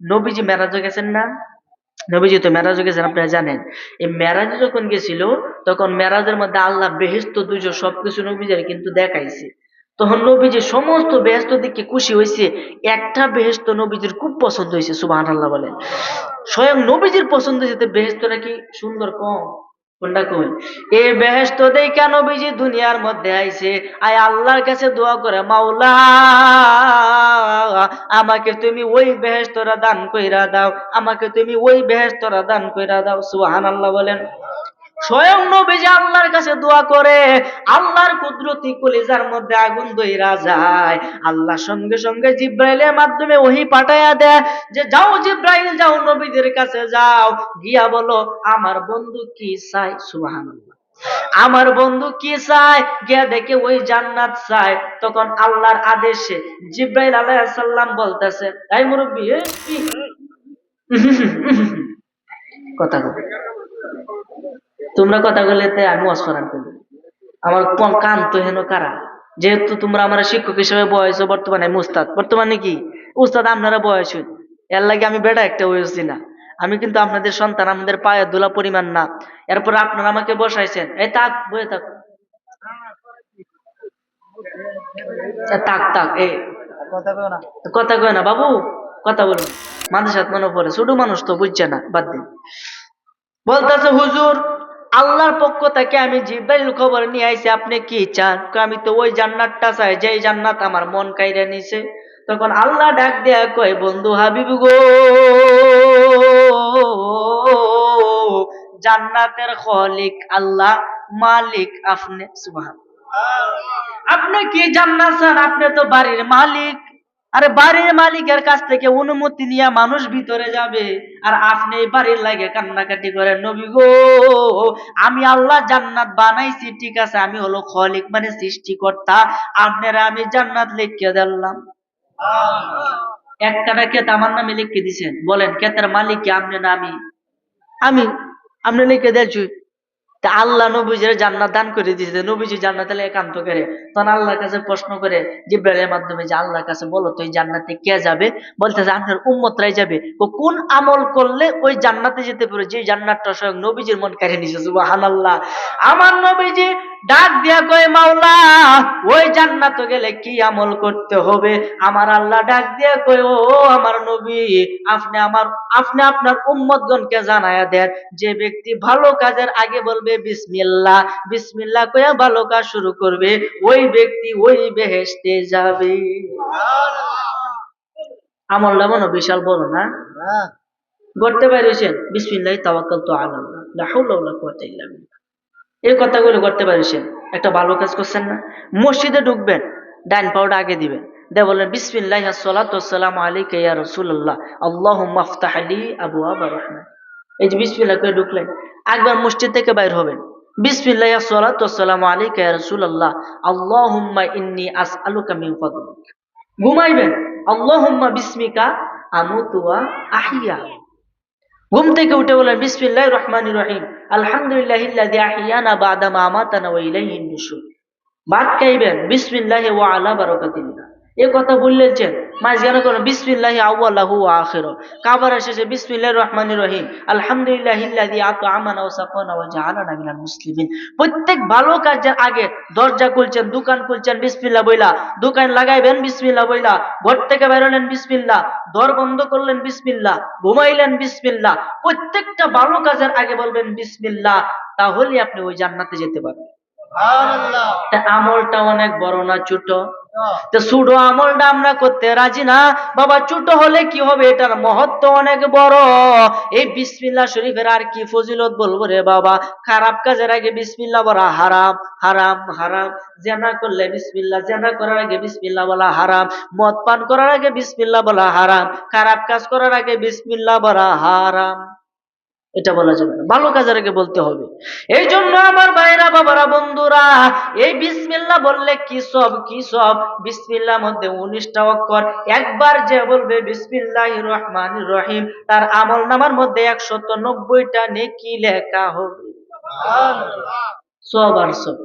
নবীজি মেরাজে গেছেন না? নবীজি তো মেরাজে গেছেন আপনারা জানেন। এই মেরাজে যখন গেছিল, তখন মেরাজের মধ্যে আল্লাহ বেহেস্ত দুজো সবকিছু নবীদের কিন্তু দেখাইছে। তখন নবীজি সমস্ত বেহেস্ত দিকে খুশি হয়েছে একটা বেহেস্ত নবীজির খুব পছন্দ হয়েছে সুবাহ আল্লাহ বলেন। স্বয়ং নবীজির পছন্দ হয়েছে বেহেস্ত নাকি সুন্দর কম? কোনটা কই দুনিয়ার মধ্যে আইছে, আয় আল্লাহর কাছে দোয়া করে, মাওলা। আমাকে তুমি ওই বেহেস্তরা দান কইরা দাও, আমাকে তুমি ওই বেহেস্তরা দান কইরা দাও, সুবহানাল্লাহ বলেন। স্বয়ং নবীজি আল্লাহর কাছে দোয়া করে, আল্লাহর কুদরতি কলিজার মধ্যে আগুন দইরা যায়। আল্লাহ সঙ্গে সঙ্গে জিব্রাইলের মাধ্যমে ওহি পাঠাইয়া দেয় যে, যাও জিব্রাইল, যাও নবীদের কাছে যাও। গিয়া বলো, আমার বন্ধু কি চাই সুবহানাল্লাহ। আমার বন্ধু কি চায়? গিয়া দেখে ওই জান্নাত চায়। তখন আল্লাহর আদেশে জিব্রাইল আলাইহিস সালাম বলতেছে, এই মুরব্বী কথা বল। তোমরা কথা বলেতে আমি অস্মরণ করি আমার কোন কান তো হেন কারা? যেহেতু তোমরা আমার শিক্ষক হিসেবে বয়স বর্তমানে আমি উস্তাদ বর্তমানে কি? উস্তাদ, আপনারা বয়স। এর লাগে আমি বেটা একটা হয়েছি না। আমি কিন্তু আপনাদের সন্তান আমাদের পায়ে দোলা পরিমাণ না। এরপর আপনারা আমাকে বসাইছেন। এই তাক বয়ে থাক। তাক তাক এই কথা কয় না। বাবু কথা বলুন। মানুষ হাত মনে পড়ে ছোট মানুষ তো বুঝছে না বাদ দিন। বলতেছে হুজুর আল্লাহর পক্ষ থেকে আমি জিব্রাইল খবর নিয়ে আইছি আপনি কি চান? আমি তো ওই জান্নাতটা চাই যেই জান্নাত আমার মন কাইরা নিছে। তখন আল্লাহ ডাক দেয়া কয়, বন্ধু হাবিব গো, জান্নাতের খলিক আল্লাহ, মালিক আপনি। সুবহান আপনি কি জান্নাত চান? আপনি তো বাড়ির মালিক। আরে বাড়ির মালিকের কাছ থেকে অনুমতি নিয়ে মানুষ ভিতরে যাবে। আর আপনি বাড়ির লাগে কান্নাকাটি করেন, নবী গো, আমি আল্লাহ জান্নাত বানাইছি, ঠিক আছে, আমি হলো খলিক মানে সৃষ্টিকর্তা। আপনারা আমি জান্নাত লিখে দিলাম। একটা ক্ষেত আমার নামে লিখে দিছেন বলেন ক্ষেতের মালিক, কি আপনি না আমি? আমি আপনি লিখে দিয়েছি। তা আল্লাহ নবীজির জান্নাত দান করে দিয়েছে নবীজি জান্নাতে একান্ত করে। তখন আল্লাহর কাছে প্রশ্ন করে জিব্রাইলের মাধ্যমে যে, আল্লাহর কাছে বলো তো, এই জান্নাতে কে যাবে? বলতেছে, আপনার উম্মতরাই যাবে। ও কোন আমল করলে ওই জান্নাতে যেতে পারে? যে জান্নাতটা স্বয়ং নবীজির মন কাড়ে সুবহানাল্লাহ। আমার নবীজি ডাক দিয়া কয় মাওলা ওই জান্নাত গেলে কি আমল করতে হবে? আমার আল্লাহ ডাক দিয়া কয় ও আমার নবী আপনি আমার আপনি আপনার উম্মতগণকে জানায়া দেন। যে ব্যক্তি ভালো কাজের আগে বলবে বিসমিল্লাহ। বিসমিল্লাহ কয়া ভালো কাজ শুরু করবে ওই ব্যক্তি ওই বেহেশতে যাবে। আমলটা মনে বিশাল বড় না? হ্যাঁ। করতে পারিছেন বিসমিল্লাহ তাওয়াক্কাল তো লা হাওলা ওয়ালা কুওয়াতা ইল্লা বিল্লাহ। এই কথাগুলো করতে পারিছেন একটা ভালো কাজ করছেন না। মসজিদে ঢুকবেন, ডাইন পাউডা আগে দিবেন। দে বলেন বিসমিল্লাহ আলাইকা ইয়া রাসূলুল্লাহ। আল্লাহুম্মা আফতাহ লি আবওয়াবা রাহমাত এই যে বিসমিল্লাহ করে ঢুকলেন, একবার মসজিদ থেকে বাইর হবেন। বিসমিল্লাহ আল্লাহুম্মা ইন্নী ঘুমাইবেন, আল্লাহুম্মা বিসমিকা আমুতু ওয়া আহইয়া। ঘুম থেকে উঠে বলেন বিসমিল্লাহ রহমান রহিম আলহামদুলিল্লাহ ইল্লাযী আহইয়ানা বাদা মা আমাতানা ওয়া ইলাইহিন নুশুর ভাত খাইবেন বিসমিল্লাহ ওয়া আলা বারাকাতিল্লাহ এ কথা বললেন মাঝখানে কোনো বিসমিল্লাহ আউয়ালাহু ওয়া আখিরু। কাবার শেষে বিসমিল্লাহির রহমানির রহিম। আলহামদুলিল্লাহ মুসলিমিন। প্রত্যেক ভালো কাজের আগে দরজা খুলছেন দোকান খুলছেন বিসমিল্লাহ বইলা। দোকান লাগাইবেন বিসমিল্লাহ বইলা। ঘর থেকে বেরোলেন বিসমিল্লাহ। দর বন্ধ করলেন বিসমিল্লাহ। ঘুমাইলেন বিসমিল্লাহ। প্রত্যেকটা ভালো কাজের আগে বলবেন বিসমিল্লাহ। তাহলে আপনি ওই জান্নাতে যেতে পারবেন। আমলটা অনেক বড় না ছোট? তো ছোট আমলটা আমরা করতে রাজি না। বাবা, ছোট হলে কি হবে? এটার মহত্ব অনেক বড়। এই বিসমিল্লাহ শরীফের আর কি ফজিলত বলব রে বাবা? খারাপ কাজের আগে বিসমিল্লাহ বলা হারাম হারাম হারাম। জেনা করলে বিসমিল্লাহ, জেনা করার আগে বিসমিল্লাহ বলা হারাম। মদ পান করার আগে বিসমিল্লাহ বলা হারাম। খারাপ কাজ করার আগে বিসমিল্লাহ বলা হারাম। এটা বলা যাবে না। ভালো কাজের আগে বলতে হবে। এই জন্য আমার ভাইরা বাবারা, বন্ধুরা, এই বিসমিল্লা বললে কি সব কি সব? বিসমিল্লা মধ্যে উনিশটা অক্ষর। একবার যে বলবে, বিসমিল্লাহ রহমান রহিম, তার আমল নামার মধ্যে একশত নব্বইটা নেকি লেখা হবে। সব আর সব।